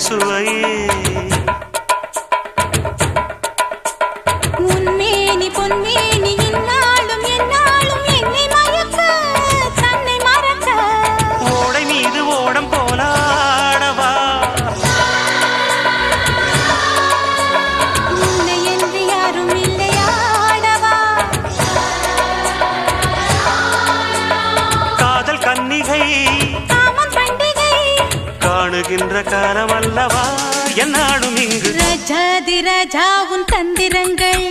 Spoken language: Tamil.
சுவையே உன்மேனி பொன்மேனி இந்நாளும் எந்நாளும் என்னை மயக்க தன்னை மறக்க. ஓடை மீது ஓடம் போலாடவா. உன்னை என்று யாரும் இல்லையாடவா காதல் கன்னிகை காணுகின்ற காலம் அல்லவா? என்னாடும் இங்கு ரஜாதி ராஜா உன் தந்திரங்கள்.